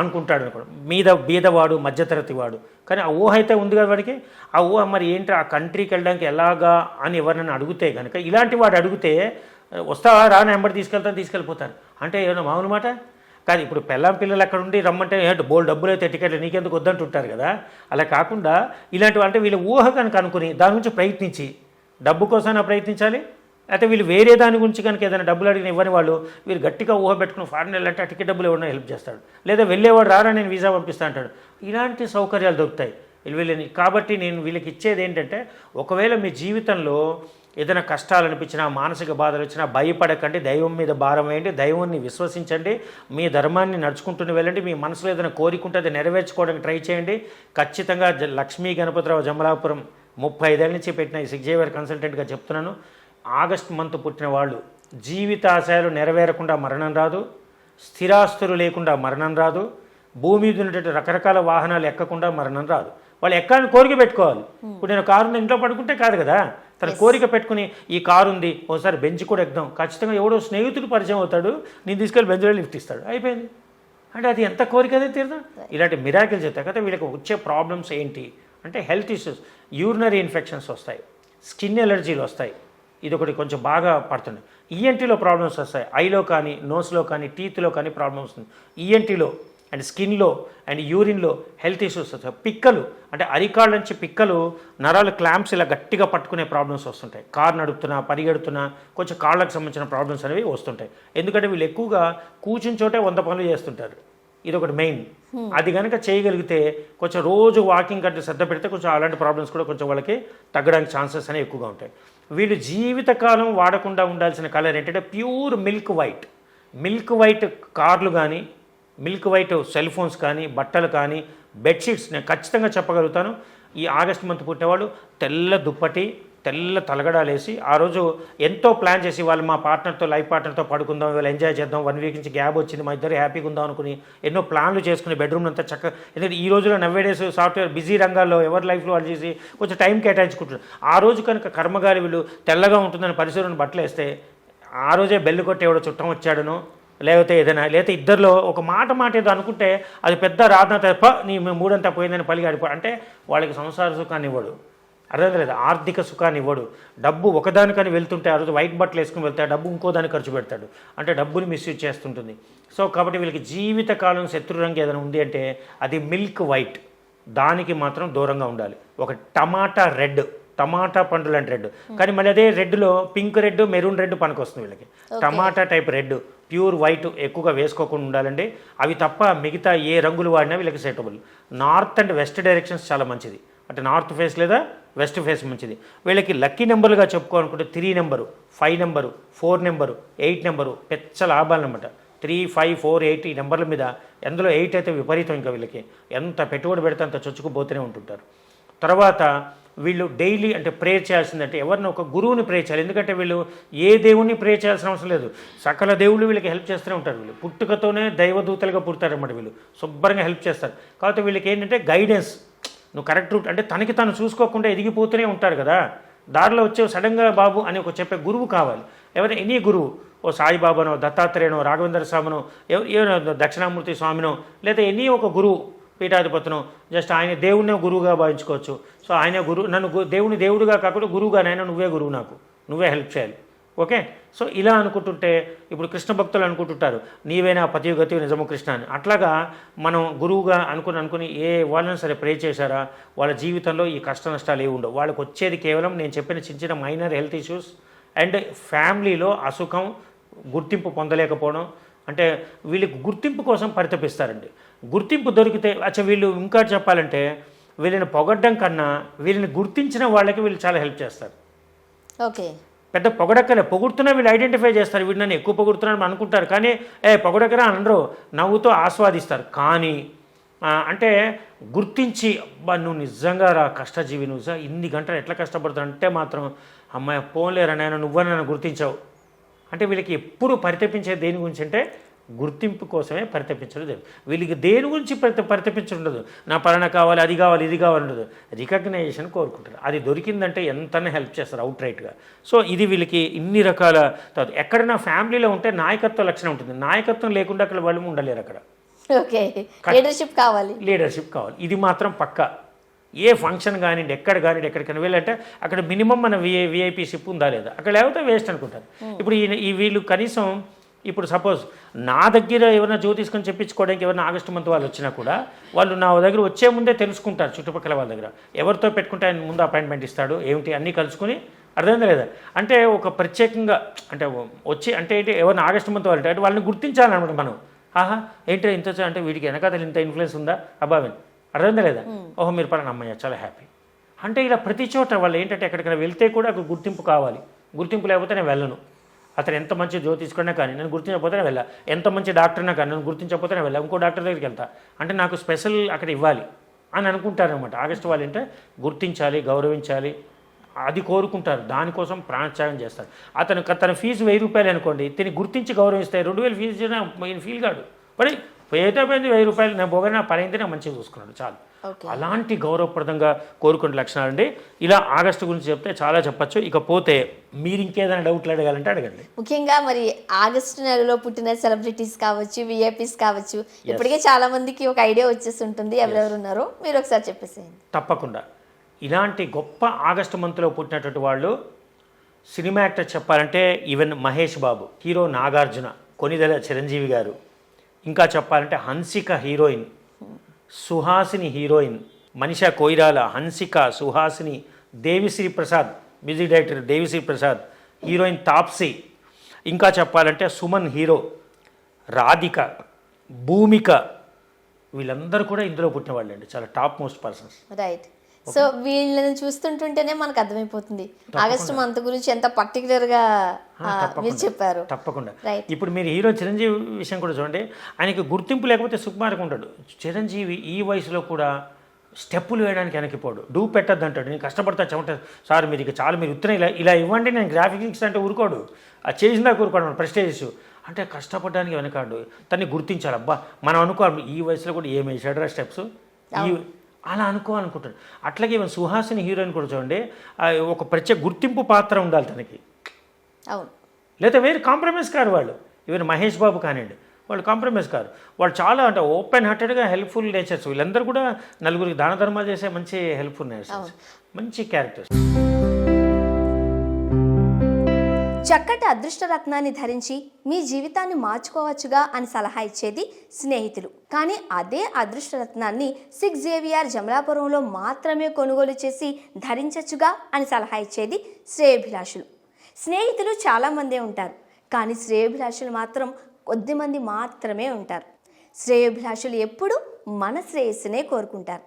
అనుకుంటాడు అనుకోండి. మీద బీదవాడు మధ్యతరగతి వాడు. కానీ ఆ ఊహ అయితే ఉంది కదా వాడికి. ఆ ఊహ మరి ఏంటి? ఆ కంట్రీకి వెళ్ళడానికి ఎలాగా అని ఎవరినైనా అడిగితే కనుక ఇలాంటి వాడు అడిగితే వస్తావా? రా నెంబర్ తీసుకెళ్తాను తీసుకెళ్ళిపోతాను. అంటే ఏమన్నా మామూలు మాట? కానీ ఇప్పుడు పెళ్ళాం పిల్లలు అక్కడ ఉండి రమ్మంటే ఏంటి బోల్ డబ్బులు అయితే టికెట్లు నీకెందుకు వద్దంటుంటారు కదా? అలా కాకుండా ఇలాంటివి అంటే వీళ్ళ ఊహ కనుక అనుకుని దాని గురించి ప్రయత్నించి డబ్బు కోసమైనా ప్రయత్నించాలి? అయితే వీళ్ళు వేరే దాని గురించి కనుక ఏదైనా డబ్బులు అడిగిన ఇవ్వని వాళ్ళు వీరు గట్టిగా ఊహ పెట్టుకుని ఫారెన్ వెళ్ళంటే ఆ టికెట్ డబ్బులు ఎవరైనా హెల్ప్ చేస్తాడు. లేదా వెళ్ళేవాడు రారా నేను వీసా పంపిస్తా అంటాడు. ఇలాంటి సౌకర్యాలు దొరుకుతాయి. వీళ్ళని కాబట్టి నేను వీళ్ళకి ఇచ్చేది ఏంటంటే ఒకవేళ మీ జీవితంలో ఏదైనా కష్టాలు అనిపించినా మానసిక బాధలు వచ్చినా భయపడకండి. దైవం మీద భారం వేయండి. దైవాన్ని విశ్వసించండి. మీ ధర్మాన్ని నడుచుకుంటూనే వెళ్ళండి. మీ మనసులో ఏదైనా కోరికుంటే అది నెరవేర్చుకోవడానికి ట్రై చేయండి. ఖచ్చితంగా లక్ష్మీ గణపతిరావు జమలాపురం ముప్పై ఐదేళ్ళ నుంచి పెట్టిన ఈ సిగ్జేవియర్ కన్సల్టెంట్గా చెప్తున్నాను. ఆగస్ట్ మంత్ పుట్టిన వాళ్ళు. జీవితాశయాలు నెరవేరకుండా మరణం రాదు. స్థిరాస్తులు లేకుండా మరణం రాదు. భూమి మీద ఉన్నటువంటి రకరకాల వాహనాలు ఎక్కకుండా మరణం రాదు. వాళ్ళు ఎక్కాలని కోరిక పెట్టుకోవాలి. ఇప్పుడు నేను కారు ఇంట్లో పడుకుంటే కాదు కదా. తన కోరిక పెట్టుకుని ఈ కారు ఉంది ఒకసారి బెంచ్ కూడా ఎక్కుదాం. ఖచ్చితంగా ఎవడో స్నేహితుడు పరిచయం అవుతాడు నేను తీసుకెళ్ళి బెంచ్లో లిఫ్ట్ ఇస్తాడు. అయిపోయింది. అంటే అది ఎంత కోరిక అదే తీరదా? ఇలాంటి మిరాకిల్ చెప్తాయి కదా వీళ్ళకి వచ్చే ప్రాబ్లమ్స్ ఏంటి? అంటే హెల్త్ ఇష్యూస్ యూరినరీ ఇన్ఫెక్షన్స్ వస్తాయి స్కిన్ ఎలర్జీలు వస్తాయి. ఇది ఒకటి కొంచెం బాగా పడుతుంది. ఈఎన్టీలో ప్రాబ్లమ్స్ వస్తాయి. ఐలో కానీ నోస్లో కానీ టీత్లో కానీ ప్రాబ్లమ్స్ వస్తుంది. ఈఎన్టీలో అండ్ స్కిన్లో అండ్ యూరిన్లో హెల్త్ ఇష్యూస్ వస్తాయి. పిక్కలు అంటే అరికాళ్ళ నుంచి పిక్కలు నరాలు క్లాంప్స్ ఇలా గట్టిగా పట్టుకునే ప్రాబ్లమ్స్ వస్తుంటాయి. కారు నడుపుతున్నా పరిగెడుతున్నా కొంచెం కాళ్ళకు సంబంధించిన ప్రాబ్లమ్స్ అనేవి వస్తుంటాయి. ఎందుకంటే వీళ్ళు ఎక్కువగా కూర్చుని చోటే వంద పనులు చేస్తుంటారు. ఇది ఒకటి మెయిన్ అది కనుక చేయగలిగితే కొంచెం రోజు వాకింగ్ కంటే శ్రద్ధ పెడితే కొంచెం అలాంటి ప్రాబ్లమ్స్ కూడా కొంచెం వాళ్ళకి తగ్గడానికి ఛాన్సెస్ అనేవి ఎక్కువగా ఉంటాయి. వీళ్ళు జీవితకాలం వాడకుండా ఉండాల్సిన కలర్ ఏంటంటే pure milk white. Milk white కార్లు కానీ మిల్క్ వైట్ సెల్ ఫోన్స్ కానీ బట్టలు కానీ బెడ్షీట్స్ నేను ఖచ్చితంగా చెప్పగలుగుతాను. ఈ ఆగస్ట్ మంత్ పుట్టినవాళ్ళు తెల్ల దుప్పటి తెల్ల తలగడాలేసి ఆ రోజు ఎంతో ప్లాన్ చేసి వాళ్ళు మా పార్ట్నర్తో లైఫ్ పార్ట్నర్తో పడుకుందాం వీళ్ళు ఎంజాయ్ చేద్దాం వన్ వీక్ నుంచి గ్యాప్ వచ్చింది మా ఇద్దరు హ్యాపీగా ఉందాం అనుకుని ఎన్నో ప్లాన్లు చేసుకుని బెడ్రూమ్ అంతా చక్కగా ఎందుకంటే ఈ రోజులో నవ్వే డేస్ సాఫ్ట్వేర్ బిజీ రంగాల్లో ఎవరి లైఫ్లో వాళ్ళు చేసి కొంచెం టైం కేటాయించుకుంటున్నారు. ఆ రోజు కనుక కర్మగారి వీళ్ళు తెల్లగా ఉంటుందని పరిసరం బట్టలు వేస్తే ఆ రోజే బెల్లు కొట్టి ఎవడో చుట్టం వచ్చాడనో. లేకపోతే ఏదైనా లేకపోతే ఇద్దరిలో ఒక మాట మాట ఏదో అనుకుంటే అది పెద్ద రాధన తప్ప నీ మూడంతా పోయిందని పలిగాడిపో అంటే వాళ్ళకి సంసార సుఖాన్ని ఇవ్వడు. అర్థం లేదు? ఆర్థిక సుఖాన్ని ఇవ్వడు. డబ్బు ఒకదానికని వెళ్తుంటే ఆ రోజు వైట్ బట్టలు వేసుకుని వెళ్తే ఆ డబ్బు ఇంకో దానికి ఖర్చు పెడతాడు. అంటే డబ్బుని మిస్యూజ్ చేస్తుంటుంది. సో కాబట్టి వీళ్ళకి జీవితకాలం శత్రు రంగు ఏదైనా ఉంది అంటే అది మిల్క్ వైట్. దానికి మాత్రం దూరంగా ఉండాలి. ఒక టమాటా రెడ్. టమాటా పండు లాంటి రెడ్. కానీ మళ్ళీ అదే రెడ్లో పింక్ రెడ్ మెరూన్ రెడ్ పనికొస్తుంది వీళ్ళకి. Tomato type red. Pure white ఎక్కువగా వేసుకోకుండా ఉండాలండి. అవి తప్ప మిగతా ఏ రంగులు వాడినా వీళ్ళకి suitable north and west directions చాలా మంచిది. అంటే నార్త్ ఫేస్ లేదా వెస్ట్ ఫేస్ మంచిది. వీళ్ళకి లక్కీ నెంబర్లుగా చెప్పుకోవాలనుకుంటే three number five number four number eight number పెచ్చ లాభాలు అనమాట త్రీ ఫైవ్ ఫోర్ ఎయిట్ ఈ నెంబర్ల మీద ఎందులో ఎయిట్ అయితే విపరీతం ఇంకా వీళ్ళకి. ఎంత పెట్టుబడి పెడితే అంత చొచ్చుకుపోతూనే ఉంటుంటారు. తర్వాత వీళ్ళు డైలీ అంటే ప్రేయర్ చేయాల్సిందంటే ఎవరిని ఒక గురువుని ప్రే చేయాలి. ఎందుకంటే వీళ్ళు ఏ దేవుణ్ణి ప్రే చేయాల్సిన అవసరం లేదు. సకల దేవుళ్ళు వీళ్ళకి హెల్ప్ చేస్తూనే ఉంటారు వీళ్ళు. పుట్టుకతోనే దైవదూతలుగా పుడతారన్నమాట వీళ్ళు. శుభ్రంగా హెల్ప్ చేస్తారు. కాబట్టి వీళ్ళకి ఏంటంటే గైడెన్స్. నువ్వు కరెక్ట్ రూట్ అంటే తనకి తను చూసుకోకుండా ఎదిగిపోతూనే ఉంటారు కదా. దారిలో వచ్చే సడన్గా బాబు అని ఒక చెప్పే గురువు కావాలి. ఎవరైనా ఎనీ గురువు. ఓ సాయిబాబానో దత్తాత్రేయనో రాఘవేంద్ర స్వామినో ఎవ- ఏ దక్షిణామూర్తి స్వామినో లేదా ఎనీ ఒక గురువు పీఠాధిపతును. జస్ట్ ఆయన దేవుణ్ణే గురువుగా భావించుకోవచ్చు. సో ఆయన గురువు నన్ను దేవుని దేవుడిగా కాకుండా గురువుగా నాయన నువ్వే గురువు నాకు. నువ్వే హెల్ప్ చేయాలి. ఓకే? సో ఇలా అనుకుంటుంటే ఇప్పుడు కృష్ణ భక్తులు అనుకుంటుంటారు నీవేనా పతి గతి నిజము కృష్ణ అని. అట్లాగా మనం గురువుగా అనుకుని అనుకుని ఏ వాళ్ళని సరే ప్రే చేశారా? వాళ్ళ జీవితంలో ఈ కష్ట నష్టాలు ఏవి ఉండవు. వాళ్ళకి వచ్చేది కేవలం నేను చెప్పిన చిన్న చిన్న మైనర్ హెల్త్ ఇష్యూస్ అండ్ ఫ్యామిలీలో అసుఖం గుర్తింపు పొందలేకపోవడం. అంటే వీళ్ళకి గుర్తింపు కోసం పరితపిస్తారండి. గుర్తింపు దొరికితే అచ్చా వీళ్ళు ఇంకా చెప్పాలంటే వీళ్ళని పొగడ్డం కన్నా వీళ్ళని గుర్తించిన వాళ్ళకి వీళ్ళు చాలా హెల్ప్ చేస్తారు. ఓకే. పెద్ద పొగడక్కలే పొగుడుతున్నా వీళ్ళు ఐడెంటిఫై చేస్తారు. వీడు నన్ను ఎక్కువ పొగుడుతున్నాను అనుకుంటారు. కానీ ఏ పొగడక్కరా అనరు. నవ్వుతో ఆస్వాదిస్తారు. కానీ అంటే గుర్తించి అబ్బా నువ్వు నిజంగా రా కష్టజీవి నువ్వు. సార్ ఇన్ని గంటలు ఎట్లా కష్టపడుతున్నావు? అంటే మాత్రం అమ్మాయి పోన్లేరా నాయన? నువ్వని నన్ను గుర్తించావు. అంటే వీళ్ళకి ఎప్పుడు పరితపించే దేని గురించి అంటే గుర్తింపు కోసమే పరితపించడం లేదు. వీళ్ళకి దేని గురించి పరిత పరితపించడం ఉండదు. నా పలానా కావాలి అది కావాలి ఇది కావాలి ఉండదు. రికగ్నైజేషన్ కోరుకుంటారు. అది దొరికిందంటే ఎంతనే హెల్ప్ చేస్తారు అవుట్ రైట్గా సో ఇది వీళ్ళకి ఇన్ని రకాల తర్వాత ఎక్కడైనా ఫ్యామిలీలో ఉంటే నాయకత్వ లక్షణం ఉంటుంది. నాయకత్వం లేకుండా అక్కడ వాళ్ళు ఉండలేరు అక్కడ. ఓకే. లీడర్షిప్ కావాలి. లీడర్షిప్ కావాలి. ఇది మాత్రం పక్క. ఏ ఫంక్షన్ కానివ్వండి ఎక్కడ కానివ్వండి ఎక్కడికైనా వెళ్ళంటే అక్కడ మినిమం మన విఐ విఐపి షిప్ ఉందా లేదా? అక్కడ లేకపోతే వేస్ట్ అనుకుంటారు. ఇప్పుడు ఈ వీళ్ళు కనీసం ఇప్పుడు సపోజ్ నా దగ్గర ఎవరైనా జ్యో తీసుకొని చెప్పించుకోవడానికి ఎవరైనా ఆగస్టు మంత్ వాళ్ళు వచ్చినా కూడా వాళ్ళు నా దగ్గర వచ్చే ముందే తెలుసుకుంటారు చుట్టుపక్కల వాళ్ళ దగ్గర. ఎవరితో పెట్టుకుంటే ఆయన ముందు అపాయింట్మెంట్ ఇస్తాడు ఏమిటి అన్నీ కలుసుకుని అర్థమైందా లేదా? అంటే ఒక ప్రత్యేకంగా అంటే వచ్చి అంటే ఏంటి ఎవరిని ఆగస్టు మంత్ వాళ్ళు అంటే వాళ్ళని గుర్తించాలన్నమాట మనం. ఆహా ఏంటో ఇంత అంటే వీడికి వెనకాతలు ఇంత ఇన్ఫ్లుయెన్స్ ఉందా? అబ్బాబెన్ అర్థమైందా లేదా? ఓహో మీరు పలానా అమ్మయ్య చాలా హ్యాపీ అంటే ఇలా ప్రతి చోట వాళ్ళు ఏంటంటే ఎక్కడికైనా వెళ్తే కూడా ఒక గుర్తింపు కావాలి. గుర్తింపు లేకపోతే నేను వెళ్ళను. అతను ఎంత మంచి జ్యోతి కానీ నేను గుర్తించకపోతే వెళ్ళా. ఎంత మంచి డాక్టర్నా కానీ నేను గుర్తించకపోతే నేను వెళ్ళా. ఇంకో డాక్టర్ దగ్గరికి వెళ్తా. అంటే నాకు స్పెషల్ అక్కడ ఇవ్వాలి అని అనుకుంటారనమాట ఆగస్టు వాళ్ళు అంటే గుర్తించాలి గౌరవించాలి. అది కోరుకుంటారు. దానికోసం ప్రాణత్యాగం చేస్తారు. అతను తన ఫీజు వెయ్యి రూపాయలు అనుకోండి తిని గుర్తించి గౌరవిస్తే రెండు వేలు ఫీజు ఇచ్చినా ఫీల్ కాడు. మరి ఏదో పోయింది వెయ్యి రూపాయలు. నేను పోగా నా పని అయితే నేను మంచిగా చూసుకున్నాడు. చాలు. అలాంటి గౌరవప్రదంగా కోరుకునే లక్షణాలు అండి ఇలా ఆగస్టు గురించి చెప్తే చాలా చెప్పచ్చు. ఇకపోతే మీరు ఇంకేదైనా డౌట్లు అడగాలంటే అడగండి. ముఖ్యంగా మరి ఆగస్టు నెలలో పుట్టిన సెలబ్రిటీస్ కావచ్చు విఐపీస్ కావచ్చు ఇప్పటికే చాలా మందికి ఒక ఐడియా వచ్చేసి ఉంటుంది ఎవరెవరు ఉన్నారో మీరు ఒకసారి చెప్పేసేయండి. తప్పకుండా. ఇలాంటి గొప్ప ఆగస్టు మంత్లో పుట్టినటువంటి వాళ్ళు సినిమా యాక్టర్ చెప్పాలంటే ఈవెన్ మహేష్ బాబు హీరో నాగార్జున కొనిదెల చిరంజీవి గారు. ఇంకా చెప్పాలంటే Hansika heroine Suhasini heroine Manisha Koirala Hansika Suhasini Devi Sri Prasad music director Devi Sri Prasad heroine Taapsee. ఇంకా చెప్పాలంటే సుమన్ హీరో రాధిక భూమిక వీళ్ళందరూ కూడా ఇందులో పుట్టిన వాళ్ళండి చాలా top most persons. Right so వీళ్ళని చూస్తుంటుంటేనే మనకు అర్థమైపోతుంది. ఆగస్టు మంత్ గురించి ఎంత పర్టికులర్గా ఆ, మీరు చెప్పారు. తప్పకుండా. ఇప్పుడు మీరు హీరో చిరంజీవి విషయం కూడా చూడండి. ఆయనకి గుర్తింపు లేకపోతే సుకుమార్గా ఉంటాడు చిరంజీవి ఈ వయసులో కూడా స్టెప్పులు వేయడానికి వెనక్కిపోడు డూ పెట్టద్దు అంటాడు. నేను కష్టపడతా చెమట. సార్ మీరు ఇక చాలా మీరు ఉత్తరం ఇలా ఇలా ఇవ్వండి నేను గ్రాఫిక్స్ అంటే ఊరుకోడు. అది చేసిందా ఊరుకోడు ప్రెస్టేజ్ అంటే కష్టపడడానికి వెనకాడు. తన్ని గుర్తించాలి. అబ్బా మనం అనుకోవాలి ఈ వయసులో కూడా ఏమి వేసాడు స్టెప్స్? ఈ అలా అనుకోవాలనుకుంటాడు. అట్లాగే ఈవెన్ సుహాసిని హీరోయిన్ కూడా చూడండి ఒక ప్రత్యేక గుర్తింపు పాత్ర ఉండాలి తనకి. అవును. లేదా వేరే కాంప్రమైజ్ కారు వాళ్ళు. ఈవెన్ మహేష్ బాబు కానివ్వండి వాళ్ళు కాంప్రమైజ్ కారు. వాళ్ళు చాలా అంటే ఓపెన్ హార్టెడ్గా హెల్ప్ఫుల్ నేచర్స్. వీళ్ళందరూ కూడా నలుగురికి దాన ధర్మాలు చేసే మంచి హెల్ప్ఫుల్ నేచర్స్. మంచి క్యారెక్టర్స్. చక్కటి అదృష్టరత్నాన్ని ధరించి మీ జీవితాన్ని మార్చుకోవచ్చుగా అని సలహా ఇచ్చేది స్నేహితులు. కానీ అదే అదృష్టరత్నాన్ని సిక్స్ జేవిఆర్ జమలాపురంలో మాత్రమే కొనుగోలు చేసి ధరించచ్చుగా అని సలహా ఇచ్చేది శ్రేయభిలాషులు. స్నేహితులు చాలామందే ఉంటారు కానీ శ్రేయభిలాషులు మాత్రం కొద్దిమంది మాత్రమే ఉంటారు. శ్రేయోభిలాషులు ఎప్పుడూ మన శ్రేయస్సునే కోరుకుంటారు.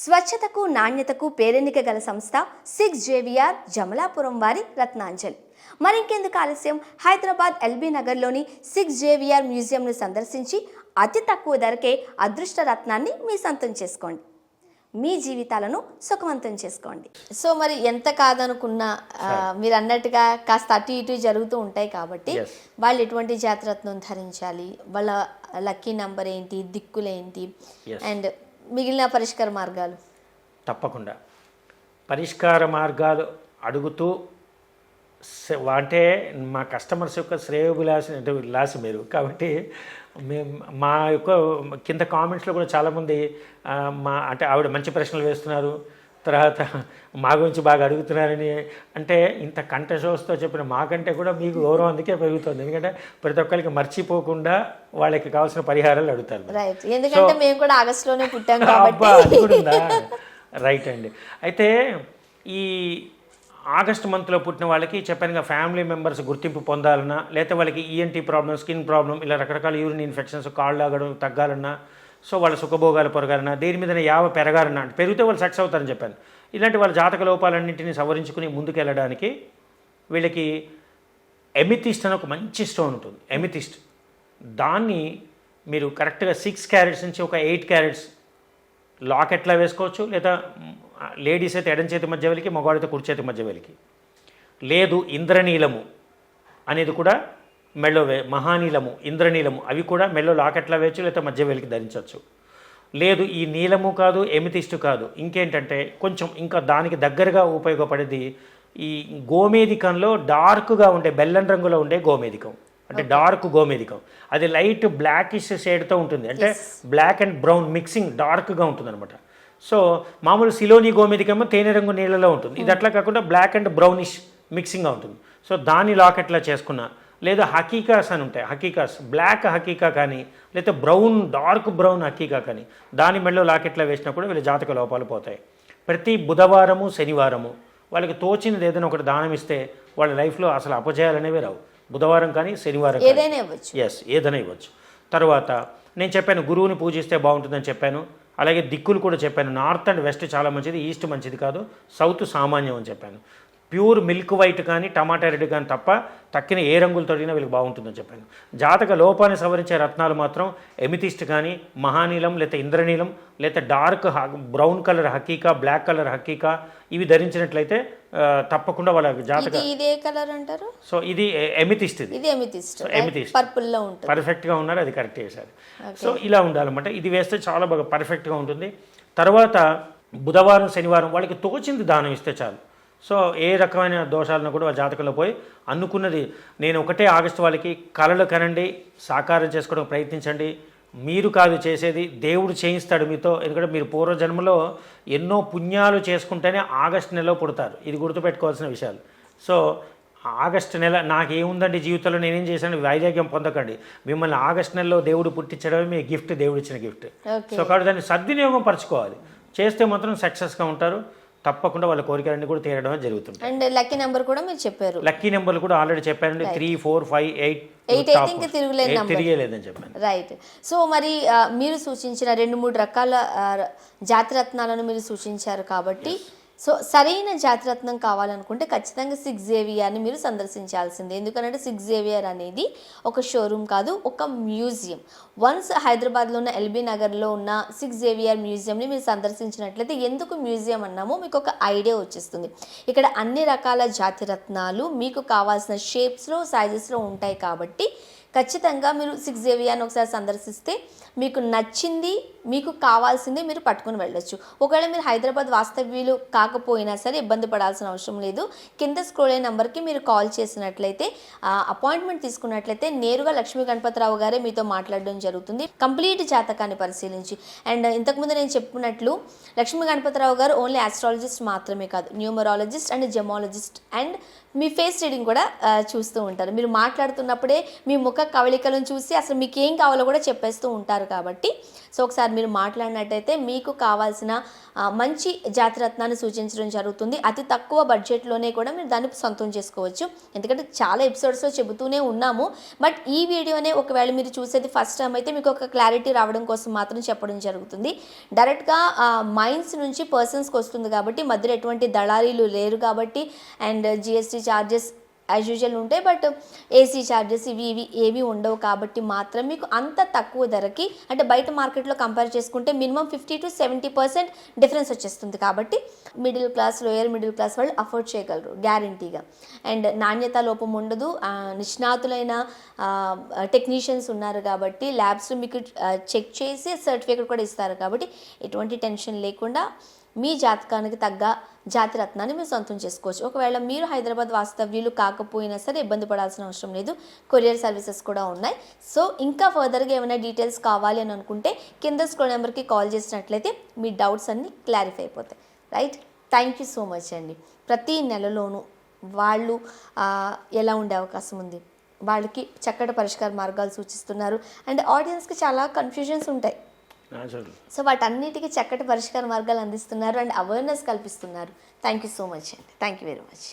స్వచ్ఛతకు నాణ్యతకు పేరెన్నిక గల సంస్థ సిక్స్ జేవిఆర్ జమలాపురం వారి రత్నాంజలి. మరింకెందుకు ఆలస్యం? హైదరాబాద్ ఎల్బీ నగర్లోని సిక్స్ జేవిఆర్ మ్యూజియంను సందర్శించి అతి తక్కువ ధరకే అదృష్ట రత్నాన్ని మీ సొంతం చేసుకోండి. మీ జీవితాలను సుఖవంతం చేసుకోండి. సో మరి ఎంత కాదనుకున్నా మీరు అన్నట్టుగా కాస్త అటు ఇటు జరుగుతూ ఉంటాయి కాబట్టి. వాళ్ళు ఎటువంటి జాతరత్నం ధరించాలి? వాళ్ళ లక్కీ నంబర్ ఏంటి? దిక్కులేంటి. అండ్ మిగిలిన పరిష్కార మార్గాలు? తప్పకుండా. పరిష్కార మార్గాలు అడుగుతూ అంటే మా కస్టమర్స్ యొక్క శ్రేయోభిలాషి అంటే విలాసి మీరు. కాబట్టి మేము మా యొక్క కింద కామెంట్స్లో కూడా చాలామంది మా అంటే ఆవిడ మంచి ప్రశ్నలు వేస్తున్నారు. తర్వాత మా గురించి బాగా అడుగుతున్నారని అంటే ఇంత కంట షోస్తో చెప్పిన మాకంటే కూడా మీకు గౌరవం అందుకే పెరుగుతుంది. ఎందుకంటే ప్రతి ఒక్కరికి మర్చిపోకుండా వాళ్ళకి కావాల్సిన పరిహారాలు అడుగుతారు ఎందుకంటే మేము కూడా పుట్టాం రైట్ అండి. అయితే ఈ ఆగస్ట్ మంత్లో పుట్టిన వాళ్ళకి చెప్పాను ఫ్యామిలీ మెంబర్స్ గుర్తింపు పొందాలన్నా లేకపోతే వాళ్ళకి ఈఎన్టీ ప్రాబ్లం స్కిన్ ప్రాబ్లం ఇలా రకరకాల యూరిన్ ఇన్ఫెక్షన్స్ కాళ్ళు ఆగడం తగ్గాలన్నా సో వాళ్ళ సుఖభోగాలు పెరగాలన్నా దేని మీద యావ పెరగాలన్నా అంటే పెరిగితే వాళ్ళు సక్సెస్ అవుతారని చెప్పాను. ఇలాంటి వాళ్ళ జాతక లోపాలన్నింటినీ సవరించుకుని ముందుకెళ్ళడానికి వీళ్ళకి ఎమితిస్ట్ అని ఒక మంచి స్టోన్ ఉంటుంది. ఎమితిస్ట్. దాన్ని మీరు కరెక్ట్గా సిక్స్ క్యారెట్స్ నుంచి ఒక ఎయిట్ క్యారెట్స్ లాకెట్లా వేసుకోవచ్చు? లేదా లేడీస్ అయితే ఎడం చేతి మధ్య వెలికి మగవాడితే కుడి చేతి మధ్య వెలికి. లేదు ఇంద్రనీలము అనేది కూడా మెళ్ళో వే మహానీలము ఇంద్రనీలము అవి కూడా మెళ్ళో లాకెట్లా వేయచ్చు లేదా మధ్య వెలికి ధరించవచ్చు లేదు ఈ నీలము కాదు ఎమితిస్టు కాదు. ఇంకేంటంటే కొంచెం ఇంకా దానికి దగ్గరగా ఉపయోగపడేది ఈ గోమేదికంలో డార్క్గా ఉండే బెల్లం రంగులో ఉండే గోమేదికం అంటే డార్క్ గోమేదికం అది లైట్ బ్లాకిష్ షేడ్తో ఉంటుంది. అంటే బ్లాక్ అండ్ బ్రౌన్ మిక్సింగ్ డార్క్గా ఉంటుంది అనమాట సో మామూలు సిలోని గోమేదికమో తేనె రంగు నీళ్ళలో ఉంటుంది. ఇది అట్లా కాకుండా బ్లాక్ అండ్ బ్రౌనిష్ మిక్సింగ్గా ఉంటుంది. సో దాని లాకెట్లా చేసుకున్నా లేదా హకీకాస్ అని ఉంటాయి హకీకాస్ బ్లాక్ హకీకా కానీ లేదా బ్రౌన్ డార్క్ బ్రౌన్ హకీకా కానీ దాని మెడలో లాకెట్లో వేసినా కూడా వీళ్ళ జాతక లోపాలు పోతాయి. ప్రతి బుధవారము శనివారము వాళ్ళకి తోచినది ఏదైనా ఒకటి దానం ఇస్తే వాళ్ళ లైఫ్లో అసలు అపజయాలు అనేవి రావు. బుధవారం కానీ శనివారం కానీ. ఏదైనా ఇవ్వచ్చు. ఎస్ ఏదైనా ఇవ్వచ్చు. తర్వాత నేను చెప్పాను గురువుని పూజిస్తే బాగుంటుందని చెప్పాను. అలాగే దిక్కులు కూడా చెప్పాను. నార్త్ అండ్ వెస్ట్ చాలా మంచిది ఈస్ట్ మంచిది కాదు సౌత్ సామాన్యం అని చెప్పాను. ప్యూర్ మిల్క్ వైట్ కానీ టమాటా రెడ్ కానీ తప్ప తక్కిన ఏ రంగులు తొడిగినా వీళ్ళకి బాగుంటుందని చెప్పాను. జాతక లోపాన్ని సవరించే రత్నాలు మాత్రం ఎమితిస్ట్ కానీ మహానీలం లేదా ఇంద్రనీలం లేదా డార్క్ బ్రౌన్ కలర్ హకీకా బ్లాక్ కలర్ హకీకా ఇవి ధరించినట్లయితే తప్పకుండా వాళ్ళ జాతక ఇది కలర్ అంటారు? సో ఇది ఎమితిస్ట్ ఇది. ఎమితిస్ట్. amethyst. పర్పుల్లో ఉంటుంది. పర్ఫెక్ట్గా ఉన్నారు అది కరెక్ట్ చేశారు. సో ఇలా ఉండాలన్నమాట. ఇది వేస్తే చాలా బాగా పర్ఫెక్ట్గా ఉంటుంది. తర్వాత బుధవారం శనివారం వాళ్ళకి తోచింది దానం ఇస్తే చాలు. సో ఏ రకమైన దోషాలను కూడా జాతకంలో పోయి అనుకున్నది. నేను ఒకటే ఆగస్టు వాళ్ళకి కళలు కనండి సాకారం చేసుకోవడం ప్రయత్నించండి. మీరు కాదు చేసేది దేవుడు చేయిస్తాడు మీతో. ఎందుకంటే మీరు పూర్వజన్మలో ఎన్నో పుణ్యాలు చేసుకుంటేనే ఆగస్టు నెలలో పుడతారు. ఇది గుర్తుపెట్టుకోవాల్సిన విషయాలు. సో ఆగస్టు నెల నాకేముందండి జీవితంలో నేనేం చేశాను? వైరాగ్యం పొందకండి. మిమ్మల్ని ఆగస్టు నెలలో దేవుడు పుట్టించడమే మీ గిఫ్ట్ దేవుడు ఇచ్చిన గిఫ్ట్ సో కాబట్టి దాన్ని సద్వినియోగం పరచుకోవాలి. చేస్తే మాత్రం సక్సెస్గా ఉంటారు. తప్పకుండా వాళ్ళ కోరికలన్నీ కూడా తీరడం జరుగుతుంది అండ్ లక్కీ నెంబర్ కూడా మీరు చెప్పారు. లక్కీ నెంబర్లు కూడా ఆల్రెడీ చెప్పానండి three four five eight Eight అయితే ఇంకా number. తిరిగేలేదని చెప్పాను. రైట్ సో మరి మీరు సూచించిన రెండు మూడు రకాల ఆ, జాతిరత్నాలను మీరు సూచించారు కాబట్టి సో సరైన జాతిరత్నం కావాలనుకుంటే ఖచ్చితంగా సిక్స్ జేవియర్ని మీరు సందర్శించాల్సిందే. ఎందుకంటే సిక్స్ జేవియర్ అనేది ఒక షోరూమ్ కాదు ఒక మ్యూజియం వన్స్ హైదరాబాద్లో ఉన్న ఎల్బీ నగర్లో ఉన్న సిక్స్ జేవియర్ మ్యూజియంని మీరు సందర్శించినట్లయితే ఎందుకు మ్యూజియం అన్నామో మీకు ఒక ఐడియా వచ్చేస్తుంది. ఇక్కడ అన్ని రకాల జాతిరత్నాలు మీకు కావాల్సిన షేప్స్లో సైజెస్లో ఉంటాయి కాబట్టి ఖచ్చితంగా మీరు సిక్స్ జేవియాన్ని ఒకసారి సందర్శిస్తే మీకు నచ్చింది మీకు కావాల్సింది మీరు పట్టుకొని వెళ్ళొచ్చు. ఒకవేళ మీరు హైదరాబాద్ వాస్తవ్యులు కాకపోయినా సరే ఇబ్బంది పడాల్సిన అవసరం లేదు. కింద స్క్రోల్ అయిన నెంబర్కి మీరు కాల్ చేసినట్లయితే అపాయింట్మెంట్ తీసుకున్నట్లయితే నేరుగా లక్ష్మీ గణపతిరావు గారే మీతో మాట్లాడడం జరుగుతుంది. కంప్లీట్ జాతకాన్ని పరిశీలించి. అండ్ ఇంతకుముందు నేను చెప్పినట్లు లక్ష్మీ గణపతిరావు గారు ఓన్లీ ఆస్ట్రాలజిస్ట్ మాత్రమే కాదు న్యూమరాలజిస్ట్ అండ్ జెమాలజిస్ట్ అండ్ మీ ఫేస్ రీడింగ్ కూడా చూస్తూ ఉంటారు. మీరు మాట్లాడుతున్నప్పుడే మీ ముఖ కవళికలను చూసి అసలు మీకు ఏం కావాలో కూడా చెప్పేస్తూ ఉంటారు. కాబట్టి. సో ఒకసారి మీరు మాట్లాడినట్టయితే మీకు కావాల్సిన మంచి జాతిరత్నాన్ని సూచించడం జరుగుతుంది. అతి తక్కువ బడ్జెట్లోనే కూడా మీరు దాన్ని సొంతం చేసుకోవచ్చు. ఎందుకంటే చాలా ఎపిసోడ్స్లో చెబుతూనే ఉన్నాము. బట్ ఈ వీడియోనే ఒకవేళ మీరు చూసేది ఫస్ట్ టైం అయితే మీకు ఒక క్లారిటీ రావడం కోసం మాత్రం చెప్పడం జరుగుతుంది. డైరెక్ట్గా మైండ్స్ నుంచి పర్సన్స్కి వస్తుంది కాబట్టి మధ్యలో ఎటువంటి దళారీలు లేరు కాబట్టి and GST charges as usual ఉంటాయి బట్ ఏసీ ఛార్జెస్ ఇవి ఇవి ఏవి ఉండవు కాబట్టి మాత్రం మీకు అంత తక్కువ ధరకి అంటే బయట మార్కెట్లో కంపేర్ చేసుకుంటే minimum fifty to seventy percent difference వచ్చేస్తుంది కాబట్టి middle class lower middle class వాళ్ళు అఫోర్డ్ చేయగలరు గ్యారంటీగా అండ్ నాణ్యత లోపం ఉండదు నిష్ణాతులైన టెక్నీషియన్స్ ఉన్నారు కాబట్టి ల్యాబ్స్ మీకు చెక్ చేసి సర్టిఫికేట్ కూడా ఇస్తారు కాబట్టి ఎటువంటి టెన్షన్ లేకుండా మీ జాతకానికి తగ్గ జాతి రత్నాన్ని మీరు సొంతం చేసుకోవచ్చు. ఒకవేళ మీరు హైదరాబాద్ వాస్తవ్యులు కాకపోయినా సరే ఇబ్బంది పడాల్సిన అవసరం లేదు. కొరియర్ సర్వీసెస్ కూడా ఉన్నాయి. సో ఇంకా ఫర్దర్గా ఏమైనా డీటెయిల్స్ కావాలి అని అనుకుంటే కింద స్క్రోల్ నెంబర్కి కాల్ చేసినట్లయితే మీ డౌట్స్ అన్నీ క్లారిఫై అయిపోతాయి. Right thank you so much అండి. ప్రతి నెలలోనూ వాళ్ళు ఎలా ఉండే అవకాశం ఉంది? వాళ్ళకి చక్కటి పరిష్కార మార్గాలు సూచిస్తున్నారు. అండ్ ఆడియన్స్కి చాలా కన్ఫ్యూజన్స్ ఉంటాయి. సో వాటన్నిటికీ చక్కటి పరిష్కార మార్గాలు అందిస్తున్నారు అండ్ అవేర్నెస్ కల్పిస్తున్నారు. థ్యాంక్ యూ సో మచ్ అండి. Thank you very much